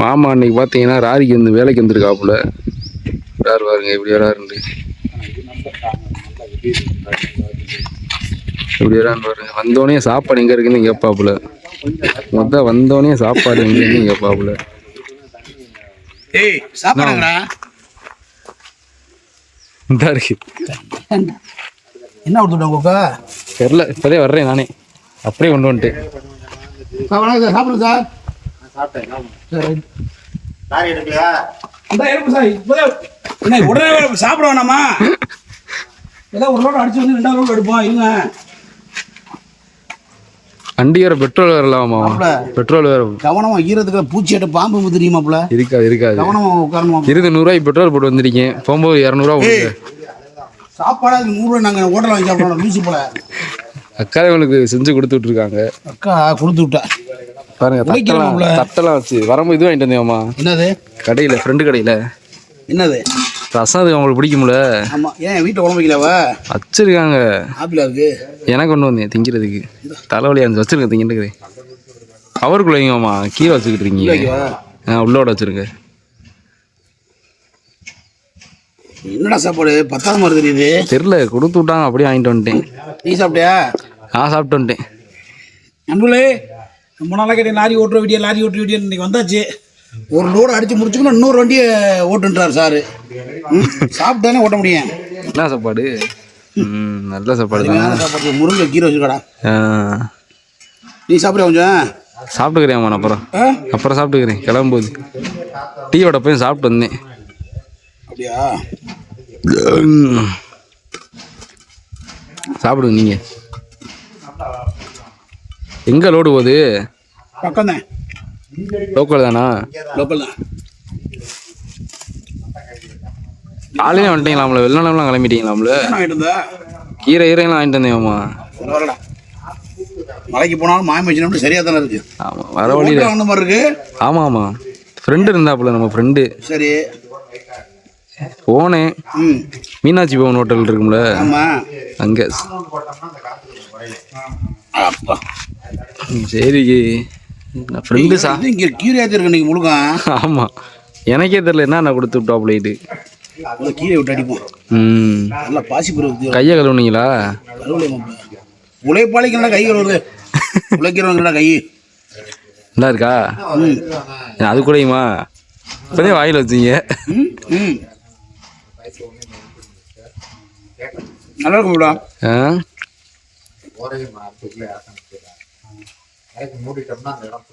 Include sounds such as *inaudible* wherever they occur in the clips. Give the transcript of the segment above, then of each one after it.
மாமா அன்னைக்கு பார்த்தீங்கன்னா ராரிக்கு வந்து வேலைக்கு வந்திருக்காப்புல. யார் பாருங்க இப்படி வராருண்டு இப்படி வரான்னு பாருங்க. வந்தோடனே சாப்பாடு எங்க இருக்குன்னு கேட்பாப்புல. மொத்த வந்தோடனே சாப்பாடு எங்க இருக்குன்னு கேட்பாப்புல. இருக்கு. என்ன கொடுத்துட்டோம் கோக்கா தெரில இப்போதே வர்றேன் நானே. அப்படியே கொண்டு சார் வணக்கம். சார் சாப்பிடுங்க சார். உடனே சாப்பிட வேணாமா? ஏதோ ஒரு லோடு அடிச்சு வந்து ரெண்டாவது லோடு எடுப்போம் இருங்க. வண்டி வேற பெட்ரோல் வரலாமா மாப்ள. பெட்ரோல் வேற. கவனமா ஈரத்துக்கு பூச்சி எட்டு பாம்பு தெரியுமாப்ல இருக்காது இருக்காது. கவனமா உட்காரணுமா இருபது நூறுரூவாய்க்கு பெட்ரோல் போட்டு வந்திருக்கேன் போகும்போது இரநூறுவா போட்டு சாப்பாடு அதுக்கு நூறுரூவா நாங்கள் ஹோட்டலில் வாங்கி சாப்பிடணும் லூசி போல. அக்கா இவனுக்கு செஞ்சு கொடுத்துட்டு இருக்காங்க. அக்கா கொடுத்து விட்டா. பாருங்க தட்டெல்லாம். தட்டெல்லாம் வச்சு வரும்போது இது வாங்கிட்டு வந்தேம்மா என்னது? கடையில் ஃப்ரெண்டு கடையில். என்னது? ரசம் அது அவங்களுக்கு பிடிக்கும்ல. ஆமாம் ஏன் வீட்டில் குழம்பு வைக்கலவ வச்சிருக்காங்க. ஆப்பிளா இருக்கு? எனக்கு கொண்டு வந்தேன் திங்கிறதுக்கு. தலைவலி அஞ்சு வச்சிருக்கேன் திங்கிட்டு கவருக்குள்ள வைங்கம்மா கீழே வச்சுக்கிட்டு இருக்கீங்க? ஆ உள்ளோட வச்சிருங்க என்னடா சாப்பாடு? பத்தாவது மாதிரி தெரியுது. தெரில கொடுத்து விட்டாங்க அப்படியே வாங்கிட்டு வந்துட்டேன். நீ சாப்பிட்டியா? நான் சாப்பிட்டு வந்துட்டேன். நண்பர்களே ரொம்ப நாளாக கேட்டேன் லாரி ஓட்டுற வீடியோ லாரி ஓட்டுற வீடியோ இன்னைக்கு வந்தாச்சு. ஒரு லோடு அடிச்சு முடிச்சுக்கணும் இன்னொரு வண்டியை ஓட்டுன்றார் சாரு. சாப்பிட்டானே ஓட்ட முடியும். என்ன சாப்பாடு. நல்ல சாப்பாடு சாப்பாடு முருங்கை கீரை வச்சுக்கடா நீ சாப்பிட்றியா கொஞ்சம்? சாப்பிட்டுக்கிறேன் அப்புறம். அப்புறம் சாப்பிட்டுக்கிறேன் கிளம்பும்போது. டீயோட போய் சாப்பிட்டு வந்தேன். அப்படியா. சாப்பிடுங்க நீங்க. எங்க லோடு போகுது? பக்கம் தான் லோக்கல் தானா? லோக்கல் தான். காலையில வந்துட்டீங்களாம்ல? வெள்ளனம்லாம் கிளம்பிட்டீங்களாம்ல? கீரை கீரைலாம் வாங்கிட்டு வந்தேன்மா வரடா மலைக்கு போனாலும் மாயம் வச்சுனோம்னு சரியாக தானே இருக்கு. ஆமாம் வர வழியில் அந்த மாதிரி இருக்கு ஆமாம் ஆமாம் ஃப்ரெண்டு இருந்தாப்புல நம்ம ஃப்ரெண்டு சரி. போனேன். மீனாட்சி பவன் ஹோட்டல் இருக்கும்ல. அங்கே அப்பா. சரி நான் ஃப்ரெண்டு சா? இது இங்கே கீரை ஏற்றிருக்கு இன்னைக்கு முழுக்க ஆமாம் எனக்கே தெரில என்ன கொடுத்து விட்டாப்புலைட்டு உள்ள கீரை விட்டு அடிப்போம். ம். நல்லா பாசி பருவத்து கையை கழுவுனீங்களா? உழைப்பாளிக்கு கை வருது உழைக்கிறவங்க கை. நல்லா இருக்கா? அது கூடயுமா? இப்போதே வாயில் வச்சீங்க. நல்லா இருக்கும் மேடம் ஆ? மூடிட்டோம்னா அந்த இடம்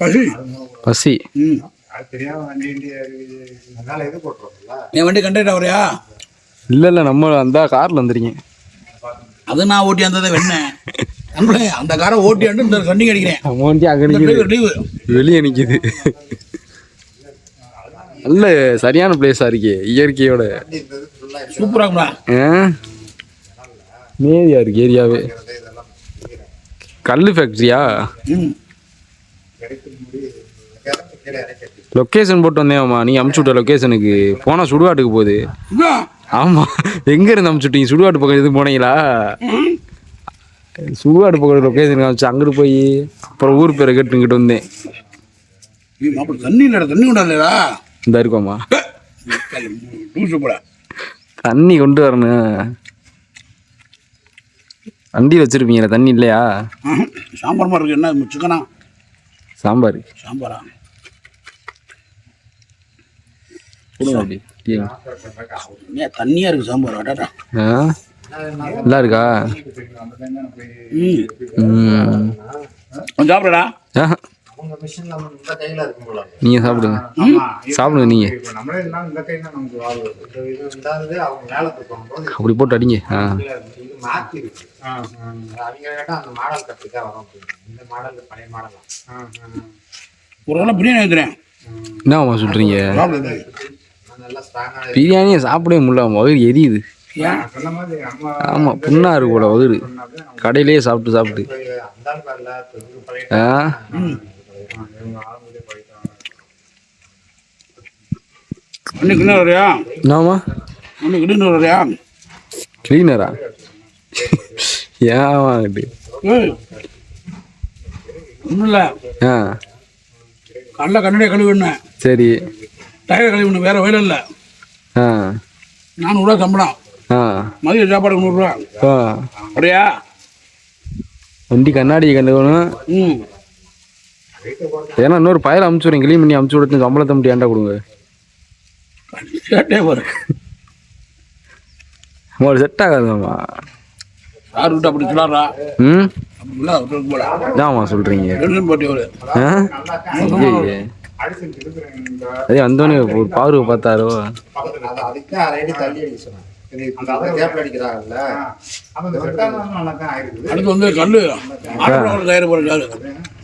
பசி பசி? ம். அது தெரியாம வண்டி வண்டி அதனால இது போட்டுருவோம்ல. என் வண்டி கண்டக்டர் அவரையா இல்லை இல்லை நம்ம அந்த காரில் வந்துருக்கீங்க அது நான் ஓட்டி வந்ததை வெண்ணேன் அந்த காரை ஓட்டி வந்து இந்த கண்டி அடிக்கிறேன் நம்ம வண்டி அங்கே வெளியே நிற்கிது நல்ல சரியான பிளேஸாக இருக்கே இயற்கையோட. சூப்பராக மேதியா இருக்கு ஏரியாவே. கல் ஃபேக்ட்ரியா லொக்கேஷன் போட்டு வந்தேன்மா. நீ அமுச்சு விட்ட லொக்கேஷனுக்கு போனால் சுடுகாட்டுக்கு போகுது. ஆமாம் எங்கே இருந்து அமுச்சு விட்டீங்க? சுடுகாட்டு பக்கம் எதுவும் போனீங்களா? சுடுகாட்டு பக்கம் லொக்கேஷன் காமிச்சு அங்கிட்டு போய் அப்புறம் ஊர் பேரை கேட்டு இங்கிட்டு வந்தேன். தண்ணி தண்ணி கொண்டா இல்லடா இந்த இருக்கோம்மா. தண்ணி கொண்டு வரணும். வண்டி வச்சிருப்பீங்களா தண்ணி இல்லையா? சாம்பார் மாதிரி இருக்கு. என்ன சிக்கனா? சாம்பார். சாம்பாரா? தண்ணியாக இருக்குது சாம்பார். அடாடா. நல்லா இருக்கா? ம். சாப்பிடடா. அவங்க மிஷின்ல இந்த கையில இருக்கும் போல நீங்க சாப்பிடுங்க. சாப்பிடுங்க நீங்க. இப்போ நம்மளே இருந்தாலும் இந்த கையில நமக்கு வாழ் வருது. இது இது இல்லாதது அவங்க மேலே போகும்போது அப்படி போட்டு அடிங்க. இது மாத்தி இருக்கு. அவங்க கேட்டா அந்த மாடல் கட்டி தான் வரும் அப்படின்னு. இந்த மாடல் பழைய மாடலாம் ஒரு வேளை பிரியாணி வைக்கிறேன் என்னம்மா சொல்றீங்க? பிரியாணியை சாப்பிடவே முடியல வயிறு எரியுது. ஏன் சொன்ன மாதிரி அம்மா ஆமா புண்ணா இருக்கு போல வயிறு கடையிலேயே சாப்பிட்டு சாப்பிட்டு. ஆ. என்னம்மா? கிளீனரா ஏன் ஏய் ஒன்றும் இல்லை. ஆ. கடல கண்ணடைய கழுவிடணும் சரி. டயர் கழுவிடணும் வேறு வேலை இல்லை. ஆ. நானூறுரூவா சம்பளம். ஆ. மதிய சாப்பாடு நூறுரூவா. ஆ. அப்படியா? வண்டி கண்ணாடியை கண்டுக்கணும் ம். ஏன்னா இன்னொரு பயலை அமுச்சு விடுங்க கிளீன் பண்ணி அமுச்சு விடுறது சம்பளத்தை மட்டும் ஏன்டா கொடுங்க? உங்களுக்கு செட் ஆகாதுமா யார் விட்டு அப்படி ம்? சொல்கிறீங்க. அதே வந்தோடனே ஒரு பார்வை பார்த்தாரோ?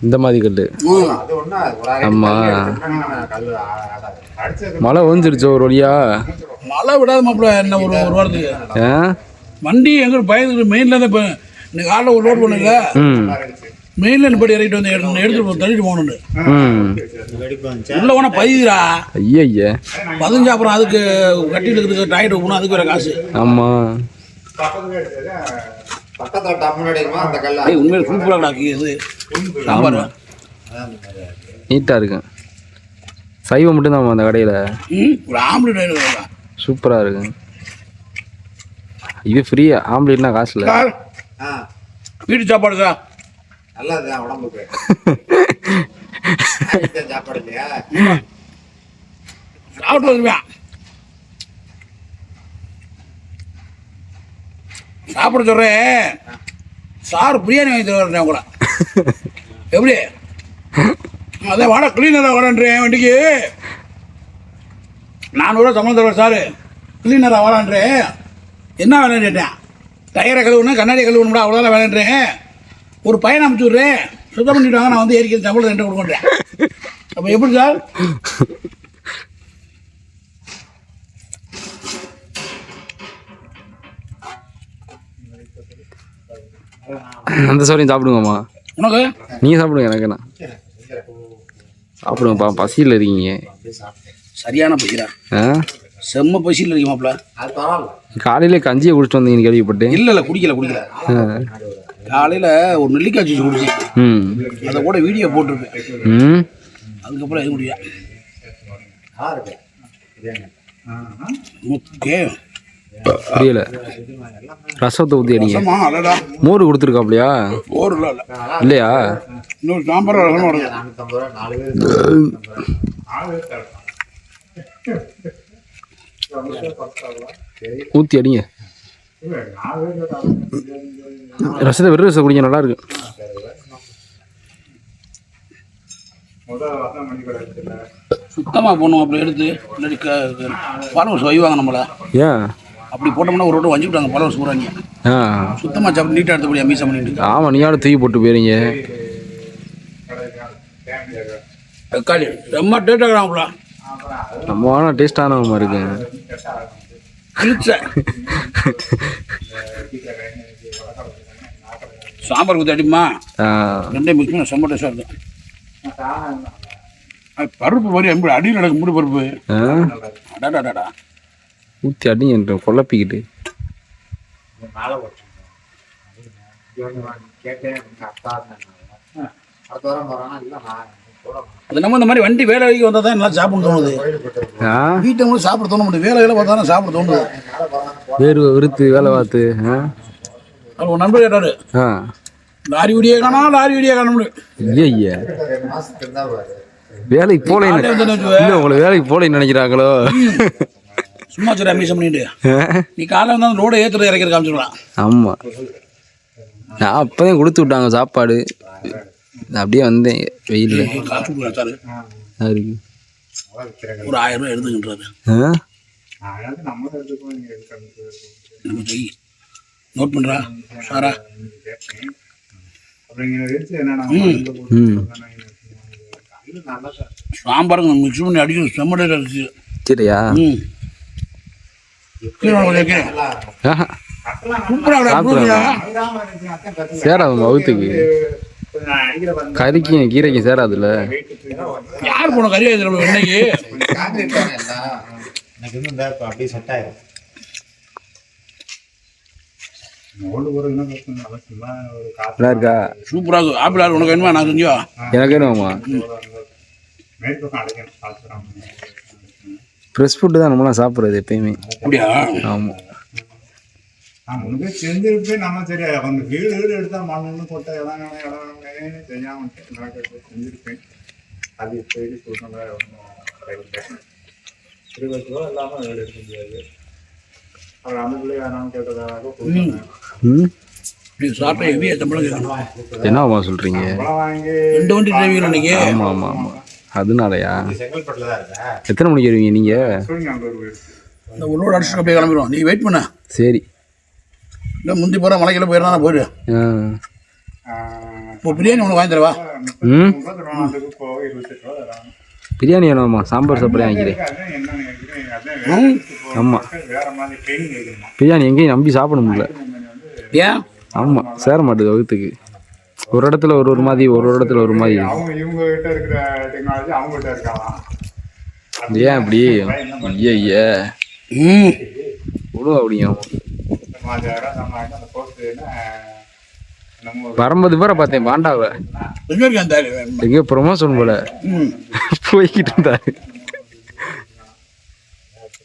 இந்த மாதிரி கல் அது ஒண்ணா ஒரு அரை அடி ஆமா. மழை வந்துருச்சு ஒரு வழியா? மழை விடாத மாப்பிள்ள என்ன ஒரு ஒரு வாரத்துக்கு. ஆ? வண்டி எங்க பயந்துட்டு மெயினில் தான் இப்போ இன்னைக்கு காலைல ஒரு லோட் பண்ணுங்க. ம். மெயினில் நிப்படி இறக்கிட்டு வந்து எடுத்து எடுத்துட்டு போ- தள்ளிட்டு போகணுன்னு ம் உள்ள போனால் பதிதுடா ஐயா ஐயா பதிஞ்சு அப்புறம் அதுக்கு கட்டிட்டு இருக்கிறதுக்கு டாய்ட்டு போகணும் அதுக்கு வேற காசு. ஏய் உண்மையில சூப்பராக டாக்கி இது சாம்பார் நீட்டாக இருக்கும் சைவம் மட்டும்தான் அந்த கடையில்? ஒரு ஆம்லேட் சூப்பராக இருக்கும் இது ஃப்ரீயா ஆம்லேட்னா காசு இல்லை ஆ வீட்டு சாப்பாடு சார். நல்லதுதான் உடம்புக்கு *laughs* சாப்பாடு இல்லையா? சாப்பிட்டு வருவேன் சாப்பிட சொல்கிறேன் சார் பிரியாணி வாங்கி தருவார் கூட. *laughs* எப்படி? அதான் வாடா கிளீனராக வாடான்றேன் வண்டிக்கு நானூறுவா சம்பளம் தருவார் சார். கிளீனராக வாடான்றேன் என்ன வேலைன்னு கேட்டேன். டயரை கழுவுணும் கண்ணாடி கழுவணும்டா அவ்வளோதான் வேலைன்றேன் ஒரு பையனை அனுப்பிச்சி விட்றேன். சுத்தம் பண்ணிவிட்டாங்க நான் வந்து ஏறிக்க சம்பளம் ரெண்டு கொடுக்க மாட்டேன் அப்போ எப்படி சார்? அந்த சோறையும் சாப்பிடுங்கம்மா. உனக்கு? நீங்கள் சாப்பிடுங்க எனக்கு என்ன? சாப்பிடுங்கப்பா பசியில் இருக்கீங்க. சரியான பசிடா? ஆ? செம்ம பசியில் இருக்கு மாப்பிள. அது பரவாயில்ல காலையிலே கஞ்சியை குடிச்சிட்டு வந்தீங்கன்னு கேள்விப்பட்டேன். இல்லை இல்லை குடிக்கல குடிக்கல. காலையில் ஒரு நெல்லிக்காய் ஜூஸ் குடிச்சேன் ம். அதை கூட வீடியோ போட்டிருப்பேன் ம். அதுக்கப்புறம் எது முடியா ஓகே. புரியல. ரசத்தை ஊற்றி அடிங்க மோர் கொடுத்துருக்காப்லையா? இல்லை. இல்லையா? இன்னொரு சாம்பார் ஊற்றி அடிங்க ரசத்தை வெறும் ரசம் குடிங்க நல்லா இருக்கு. சுத்தமாக போடணும் அப்படி எடுத்து இல்லாட்டி ஃபாலோவர்ஸ் வைவாங்க நம்மளை. ஏன்? அப்படி போட்டோம்னா ஒரு ரோட்டு வஞ்சி விட்டாங்க ஃபாலோவர்ஸ் பூராங்க ஆ. சுத்தமாக சாப்பிட்டு நீட்டாக எடுத்தபடியா மீசம் பண்ணிட்டு ஆமாம் நீயாவது தூக்கி போட்டு போயிருங்க? தக்காளி செம்ம டேட்டாகிறாங்களா நம்ம ஆனால் டேஸ்டானவங்க இருக்கு சாம்பார் ஊற்றி அடிமா ரெண்டே மிக்ஸ் பண்ண செம்ம டேஸ்டாக இருக்கும் பருப்பு மாதிரி எப்படி அடியில் நடக்கும் மூடு பருப்பு. அடாடாடாடா. ஊற்றி அடிங்க குழப்பிக்கிட்டு அது நம்ம இந்த மாதிரி வண்டி வேலை வரைக்கும் வந்தால் தான் எல்லாம் சாப்பிட தோணுது. வீட்டை சாப்பிட தோண முடியும் வேலை வேலை பார்த்தா சாப்பிட தோணுது. வேர்வை விருத்து வேலை பார்த்து அவர் ஒரு நண்பர் கேட்டாரு. லாரி வீடியோ காணா லாரி வீடியோ காண முடியும் ஐயா வேலைக்கு வச்சுக்கோ. இல்லை உங்களை வேலைக்கு போலேன்னு நினைக்கிறாங்களோ? சும்மா சரி அமீசம் பண்ணிட்டு நீ காலைல வந்து அந்த ரோடை ஏற்றுறது இறக்கிற காமிச்சிடலாம் ஆமாம் நான் அப்போதான் கொடுத்து விட்டாங்க சாப்பாடு. நான் அப்படியே வந்தேன் இருக்கு. ஒரு ஆயிரம் ரூபாய் எடுத்துக்கின்றாரு நோட் பண்ணுறா சாரா. சாம்பாருங்க மிக்ஸ் பண்ணி அடிக்கணும் செம்ம டேட்டா இருந்துச்சு. சரியா? ம். சேராது வந்து கறிக்கும் கீரைக்கும் சேராதுல்ல. யார் போன கறி எனக்கு அப்படியே செட் ஆயிரும் ஓடு ஒரு இன்னும் அவசியமா ஒரு காசு நல்லா இருக்கா? சூப்பராக இருக்கு. ஆப்பிள் உனக்கு வேணுமா? நான் செஞ்சோ எனக்கு சாப்பிட்றோம் ஃப்ரெஷ் ஃபுட்டு தான் நம்மளாம் சாப்பிட்றது எப்பயுமே. அப்படியா? ஆமாம் முன்பே செஞ்சிருப்பேன் நம்ம சரி அந்த வீடு வீடு எடுத்தா மண்ணு போட்ட இடம் இடம் நடக்கிறது செஞ்சிருப்பேன் அது ஒன்றும் கைவிட்டேன் இருபது ரூபா இல்லாமல் வீடு எடுக்க முடியாது. அவர் பிள்ளை வேணாம்னு கேட்டதாக சாப்பிட்ட சம்பளம் கேட்கணும் என்னம்மா சொல்கிறீங்க ரெண்டு வண்டி டிரைவிங் இன்னைக்கு ஆமாம் ஆமாம் ஆமாம் அதனாலயா எத்தனை மணிக்கு வருவீங்க நீங்கள் இந்த உள்ளோட அடிச்சுட்டு அப்படியே கிளம்பிடுவோம் நீ வெயிட் பண்ண சரி இல்லை முந்தி போகிற மலைக்கில் போயிடலாம் நான் போயிடு இப்போ பிரியாணி உனக்கு வாங்கி தரவா ம் பிரியாணி வேணுமாம்மா சாம்பார் சாப்பிட்றேன் வாங்கிக்கிறேன் ஆமாம் பிரியாணி எங்கேயும் நம்பி சாப்பிட முடியல. ஏன்? ஆமாம் சேர மாட்டுது வகுத்துக்கு. ஒரு இடத்துல ஒரு ஒரு மாதிரி ஒரு ஒரு இடத்துல ஒரு மாதிரி. அவங்க இவங்க கிட்ட இருக்கிற டெக்னாலஜி அவங்க கிட்ட இருக்காலாம் ஏன் அப்படி? ஐயா ஐயா ம் விடுவா அப்படிங்க வரும்போது பேரை பார்த்தேன் பாண்டாவை. எங்கே ப்ரொமோஷன் போல. ம். போய்கிட்டு இருந்தாரு.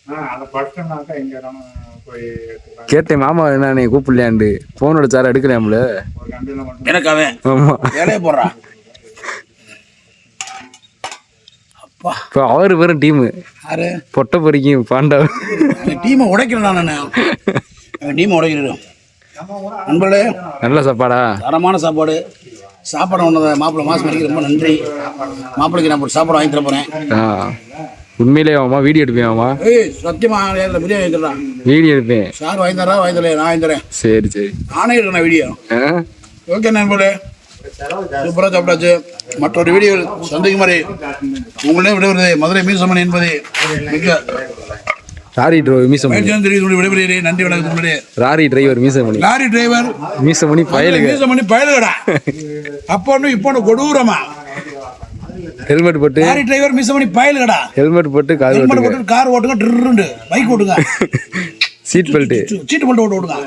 அதை படிச்சோம்னாக்கா எங்க வேணாலும் போய் எடுத்துக்கலாம். கேட்டேன் மாமா என்ன கூப்பிடலையாண்டு ஃபோன் அடிச்சாரு எடுக்கலையாம்ல? எனக்கு அவன். ஆமா. வேலையை போடுறான். அப்பா. இப்போ அவர் வெறும் டீமு யாரு பொட்டை பொறிக்கும் பாண்டா. டீமை உடைக்கிறேன் நான் டீமை உடைக்கிறேன் நண்பர்களே நல்ல சாப்பாடா? தரமான சாப்பாடு. சாப்பாடு ஒன்று மாப்பிள்ளை மாசம் மணிக்கு ரொம்ப நன்றி. மாப்பிள்ளைக்கு நான் ஒரு சாப்பாடு வாங்கி தர போகிறேன் உண்மையிலே ஆமா வீடியோ எடுப்பேன் ஆமா ஏய் சத்தியமா பிரியாணி வாங்கி தரலாம் வீடியோ எடுப்பேன். சார் வாங்கி தரா வாங்கி தரேன் நான் வாங்கி தரேன். சரி சரி. நானே இருக்கிறேன் வீடியோ. ஓகே நண்பர்களே. சூப்பராக சாப்பிட்டாச்சு. மற்றொரு வீடியோவில் சந்திக்கும் வரை உங்களிடம் விடைபெறுவது மதுரை மீசமணி என்பது மிக லாரி டிரைவர் மீசமணி. விடைபெறுகிறேன். நன்றி வணக்கம். Lorry driver Meesamani. Lorry driver Meesamani பயலுங்க Meesamani பயலுகடா. அப்போன்னு இப்போன்னு கொடூரமா. ஹெல்மெட் போட்டு லாரி டிரைவர் மீசமணி பயலுகடா. ஹெல்மெட் போட்டு காது ஹெல்மெட் போட்டு கார் ஓட்டுங்க ட்ருண்டு பைக் ஓட்டுங்க. *laughs* சீட் பெல்ட் சீட்டு போட்டு ஓட்டு ஓட்டுங்க.